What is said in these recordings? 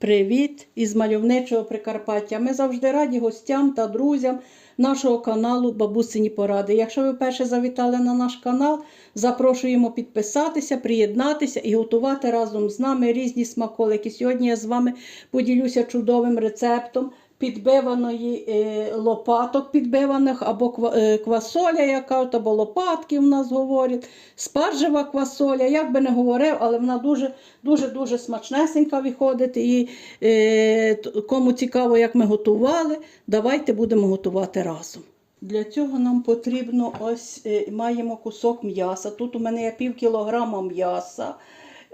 Привіт із мальовничого Прикарпаття. Ми завжди раді гостям та друзям нашого каналу Бабусині Поради. Якщо ви вперше завітали на наш канал, запрошуємо підписатися, приєднатися і готувати разом з нами різні смаколики. Сьогодні я з вами поділюся чудовим рецептом підбиваної е, лопаток підбиваних, або е, квасоля, яка або лопатки в нас говорять, спаржева квасоля, як би не говорив, але вона дуже дуже смачнесенька виходить. І е, кому цікаво, як ми готували, давайте будемо готувати разом. Для цього нам потрібно ось маємо кусок м'яса. Тут у мене є пів кілограма м'яса.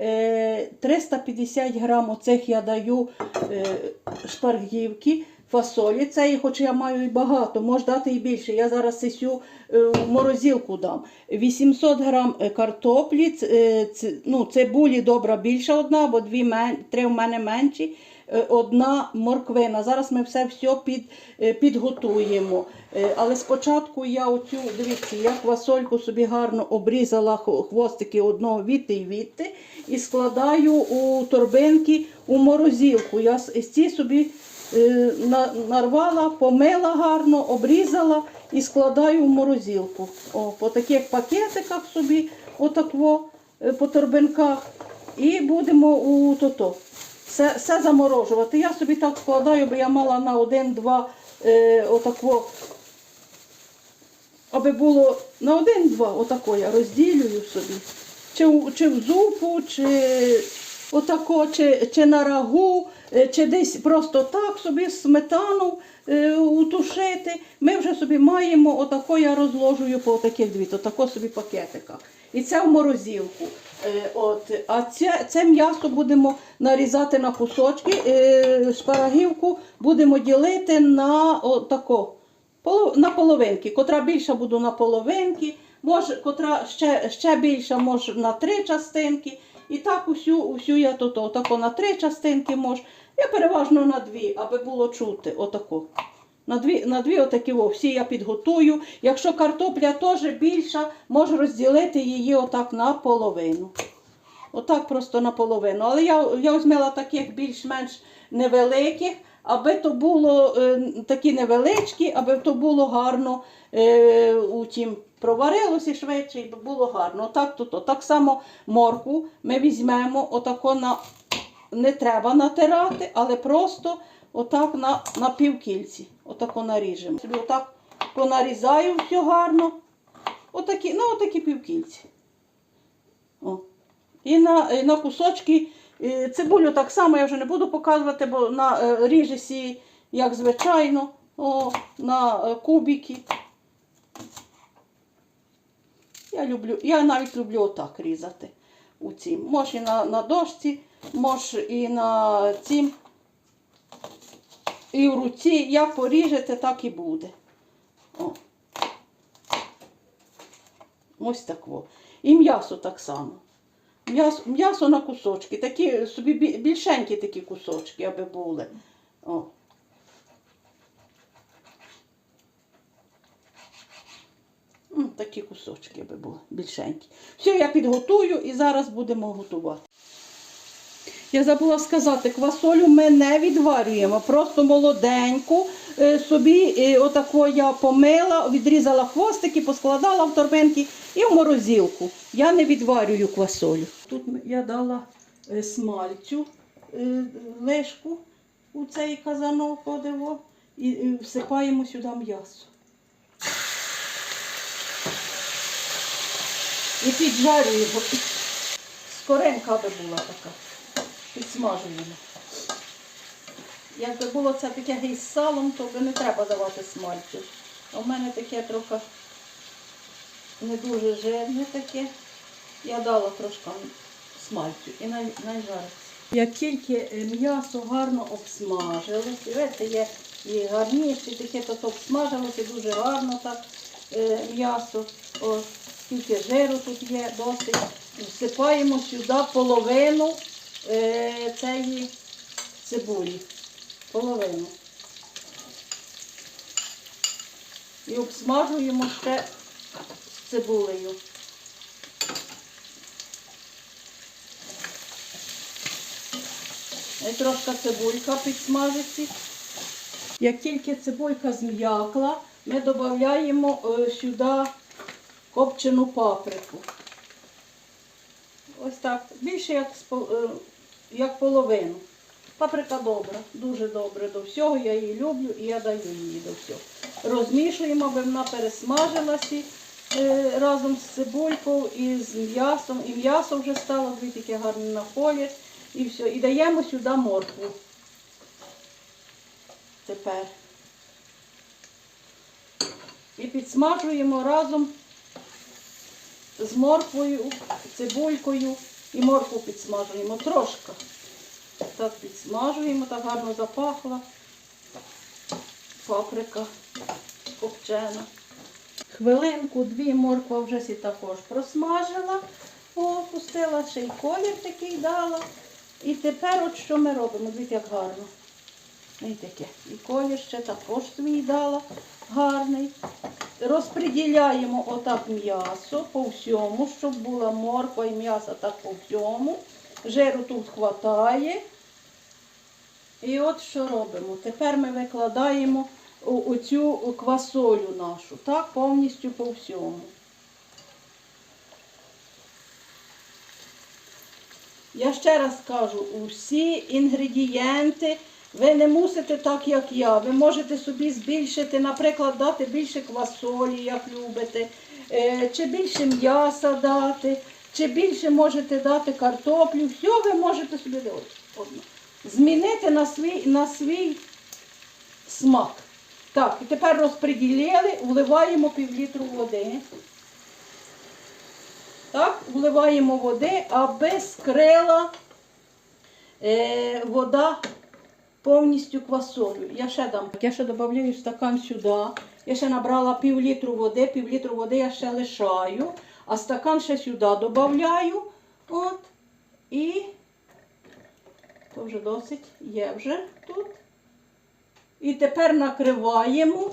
Е, 350 грам оцих я даю шпаргівки, фасолі. Це, хоч я маю і багато, можу дати і більше. Я зараз сесю е, в морозилку дам. 800 грам е, картоплі, е, ну, цибулі добра більша одна, бо дві три в мене менші. Одна морквина. Зараз ми все все під, підготуємо. Але спочатку я оцю, дивіться, я квасольку собі гарно обрізала хвостики одного відти і відти і складаю у торбинки у морозилку. Я ці собі нарвала, помила гарно, обрізала і складаю в морозилку. О, по таких пакетиках собі, отакво, е, по торбинках. І будемо у тото. Все, все заморожувати. Я собі так складаю, бо я мала на один-два е, отакво. Аби було на один-два, отако я розділюю собі. Чи, чи в зупу, чи отако, чи, чи на рагу, е, чи десь просто так собі сметану е, утушити. Ми вже собі маємо, отако я розложую по таких дві, отако собі пакетиках. І це в морозилку. Е, от. А це, це м'ясо будемо нарізати на кусочки, е, шпарагівку будемо ділити на отако. На половинки. Котра більша буду на половинки, може, котра ще, ще більша, може на три частинки. І так усю, усю я тут отако на три частинки можу. Я переважно на дві, аби було чути. Отако. На дві, на дві отакі о, всі я підготую. Якщо картопля теж більша, можу розділити її отак на половину. Отак просто наполовину. Але я, я візьмела таких більш-менш невеликих, аби то було е, такі невеличкі, аби то було гарно е, у тім проварилося швидше, і було гарно. Отак, то, то. так само морку ми візьмемо, отако на не треба натирати, але просто отак на, на півкільці. Отако наріжемо. Собі отак понарізаю все гарно. Отакі, ну, отакі півкільці. О. І на, і на кусочки е, цибулю так само я вже не буду показувати, бо на е, ріжесі, як звичайно, о, на е, кубики. Я люблю, я навіть люблю отак різати у цім. Може і на, на дошці, може і на цім. І в руці, як поріжете, так і буде. О. Ось так. Во. І м'ясо так само. М'ясо на кусочки, такі собі більшенькі такі кусочки, аби були. О. М, Такі кусочки аби були, більшенькі. Все, я підготую і зараз будемо готувати. Я забула сказати, квасолю ми не відварюємо, просто молоденьку е, собі е, отако я помила, відрізала хвостики, поскладала в торбинки і в морозилку. Я не відварюю квасолю. Тут я дала е, смальцю лишку у цей казанок і всипаємо сюди м'ясо. І піджарюємо. Скоренька би була така підсмажуємо. Якби було це таке із салом, то би не треба давати смальцю. А в мене таке трохи не дуже жирне таке. Я дала трошки смальцю і най, найжариться. Як тільки е, м'ясо гарно обсмажилося, бачите, є і гарніше, таке то обсмажилося дуже гарно так е, м'ясо. Скільки жиру тут є досить. Всипаємо сюди половину е, цієї цибулі. Половину. І обсмажуємо ще з цибулею. І трошки цибулька підсмажиться. Як тільки цибулька зм'якла, ми додаємо е, сюди копчену паприку. Ось так, більше як, е, як половину. Паприка добра, дуже добре до всього. Я її люблю і я даю її до всього. Розмішуємо, аби вона пересмажилася е, разом з цибулькою і з м'ясом. І м'ясо вже стало дві таке гарне на колір. І все. І даємо сюди моркву. Тепер. І підсмажуємо разом з морквою, цибулькою і моркву підсмажуємо трошки. Так підсмажуємо, так гарно запахла. Паприка копчена. Хвилинку, дві морква вже сі також просмажила. О, пустила ще й колір такий дала. І тепер от що ми робимо? Дивіться, як гарно. І таке. І колір ще також свій дала гарний. Розподіляємо отак м'ясо по всьому, щоб була морква і м'ясо так по всьому. Жиру тут хватає. І от що робимо? Тепер ми викладаємо оцю квасолю нашу, так, повністю по всьому. Я ще раз кажу, усі інгредієнти ви не мусите так, як я. Ви можете собі збільшити, наприклад, дати більше квасолі, як любите, е, чи більше м'яса дати, чи більше можете дати картоплю. Все ви можете собі. Змінити на свій, на свій смак. Так, і тепер розподілили, вливаємо пів літру води. Так, вливаємо води, аби скрила е, вода повністю квасолю. Я ще дам. Я ще додаю стакан сюди. Я ще набрала пів літру води, пів літру води я ще лишаю, а стакан ще сюди додаю. От. І то вже досить є вже тут. І тепер накриваємо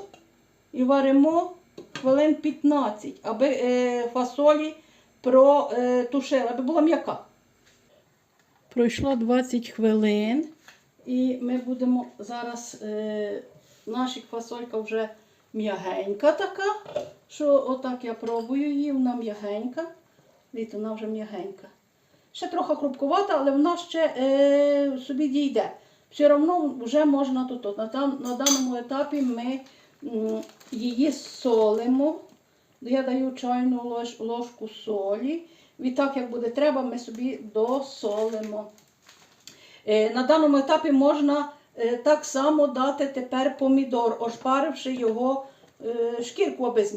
і варимо хвилин 15, аби е, фасолі протушила, аби була м'яка. Пройшло 20 хвилин, і ми будемо зараз, е, наша фасолька вже м'ягенька така, що отак я пробую її, вона м'ягенька. Дивіться, вона вже м'ягенька. Ще трохи хрупкувата, але вона ще е, собі дійде. Все одно вже можна тут. На, на даному етапі ми м, її солимо. Я даю чайну лож, ложку солі. І так, як буде треба, ми собі досолимо. Е, на даному етапі можна е, так само дати тепер помідор, ошпаривши його е, шкірку аби.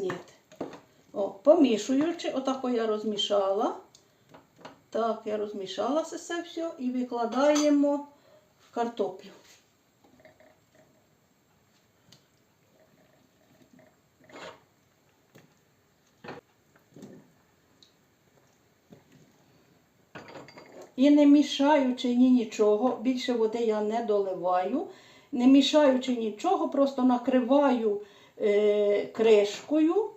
О, помішуючи, отако я розмішала. Так, я розмішала це все і викладаємо в картоплю. І не мішаючи ні нічого, більше води я не доливаю, не мішаючи нічого, просто накриваю е, кришкою.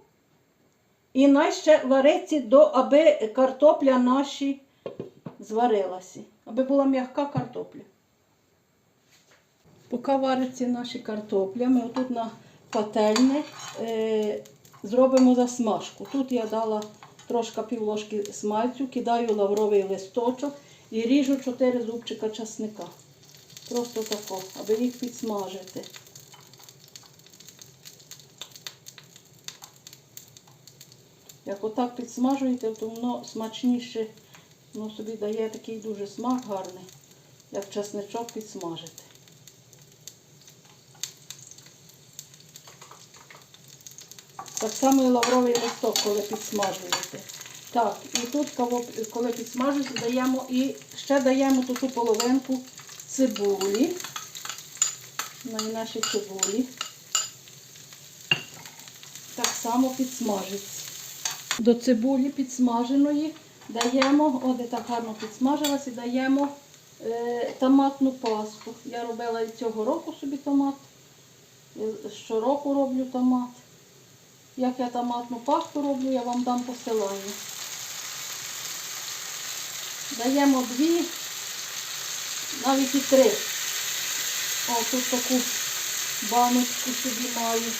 І ще вариться, до, аби картопля наші зварилася, аби була м'яка картопля. Поки вариться наші картопля, ми отут на пательне е, зробимо засмажку. Тут я дала трошки півложки смальцю, кидаю лавровий листочок і ріжу 4 зубчика часника. Просто тако, аби їх підсмажити. Як отак підсмажуєте, то воно смачніше, воно собі дає такий дуже смак гарний, як часничок підсмажити. Так само і лавровий листок, коли підсмажуєте. Так, і тут, коли підсмажуєте, даємо і ще даємо ту половинку цибулі. На наші цибулі. Так само підсмажиться. До цибулі підсмаженої даємо, от де так гарно підсмажилася, даємо е, томатну пасту. Я робила і цього року собі томат. Я Щороку роблю томат. Як я томатну пасту роблю, я вам дам посилання. Даємо дві навіть і три. О, тут таку баночку собі маю.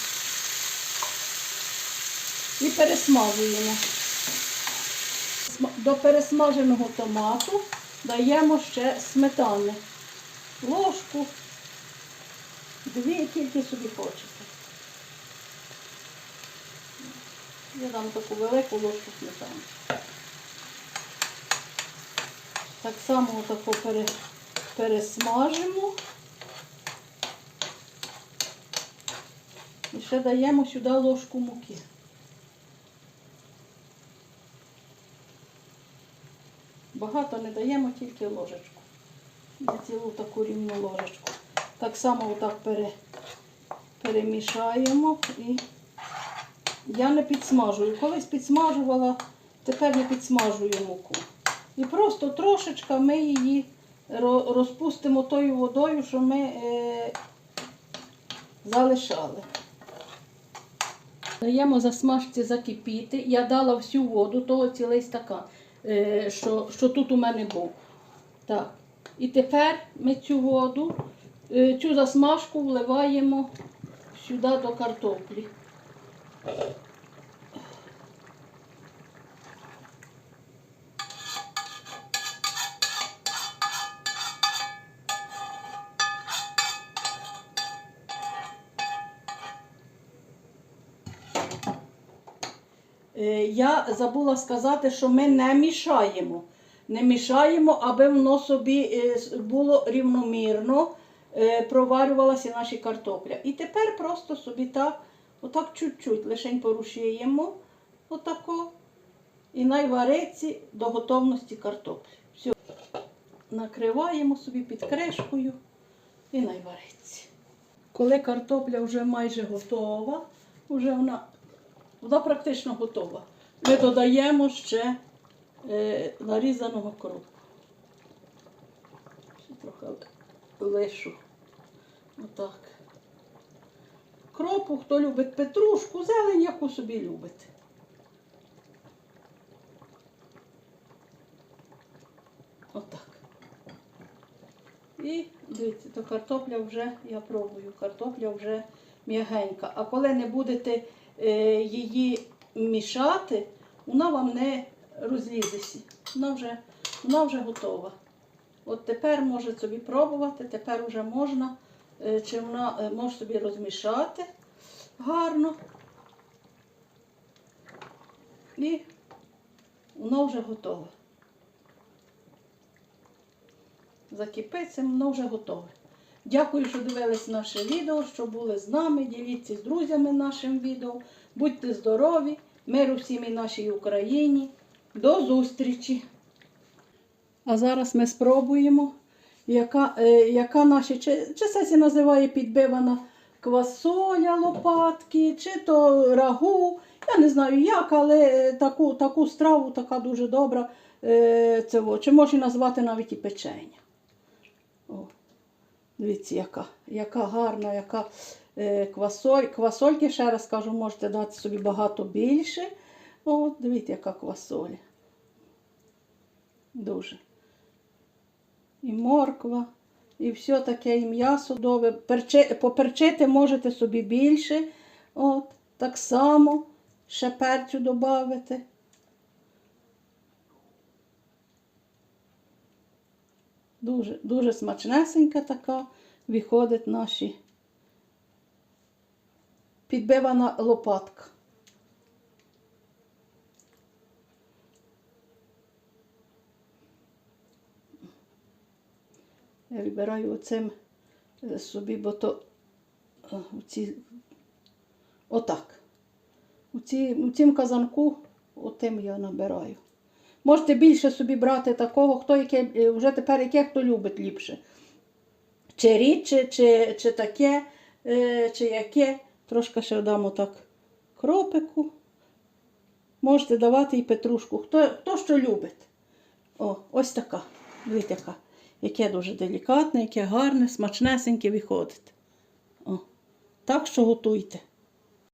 І пересмажуємо. До пересмаженого томату даємо ще сметани. Ложку, дві, тільки собі хочете. Я дам таку велику ложку сметани. Так само отако пере, пересмажимо. І ще даємо сюди ложку муки. Багато не даємо, тільки ложечку. Не цілу таку рівну ложечку. Так само отак пере, перемішаємо і я не підсмажую. Колись підсмажувала, тепер не підсмажую муку. І просто трошечка ми її розпустимо тою водою, що ми е, залишали. Даємо засмажці закипіти. Я дала всю воду, того цілий стакан, е, що, що тут у мене був. Так. І тепер ми цю воду, е, цю засмажку вливаємо сюди до картоплі. Я забула сказати, що ми не мішаємо. Не мішаємо, аби воно собі е, було рівномірно, е, проварювалася наші картопля. І тепер просто собі так, отак чуть-чуть, лишень порушуємо, отако. І найвариться до готовності картоплі. Все. Накриваємо собі під кришкою і найвариться. Коли картопля вже майже готова, вже вона вона практично готова. Ми додаємо ще е, нарізаного кропу. Трохи лишу. Отак. Кропу, хто любить петрушку, зелень, яку собі любите. Отак. І дивіться, то картопля вже, я пробую, картопля вже м'ягенька. А коли не будете її мішати, вона вам не розлізеться. Вона вже, вона вже готова. От тепер може собі пробувати, тепер вже можна, е, чи вона е, може собі розмішати гарно. І воно вже готове. Закипиться, воно вже готове. Дякую, що дивились наше відео, що були з нами. Діліться з друзями нашим відео. Будьте здорові, миру всім і нашій Україні. До зустрічі! А зараз ми спробуємо, яка, е, яка наші, чи, чи це сі називає підбивана квасоля лопатки, чи то рагу. Я не знаю як, але е, таку, таку страву така дуже добра. Е, це, чи можна назвати навіть і печення. О, дивіться, яка, яка гарна, яка е, квасоль. Квасольки, ще раз кажу, можете дати собі багато більше. О, дивіться, яка квасоля. Дуже. І морква, і все таке, і м'ясо дове. Перчи, поперчити можете собі більше. От, так само ще перцю додати. Дуже, дуже смачнесенька така виходить наші підбивана лопатка. Я вибираю оцим е, собі, бо то е, у ці, отак. У цім казанку отим я набираю. Можете більше собі брати такого, хто яке, е, вже тепер яке хто любить ліпше. Чи рідше, чи, чи таке, е, чи яке. Трошки ще дамо так кропику. Можете давати і петрушку. Хто, хто що любить. О, ось така. Дивіться, яка. Яке дуже делікатне, яке гарне, смачнесеньке виходить. О, так що готуйте.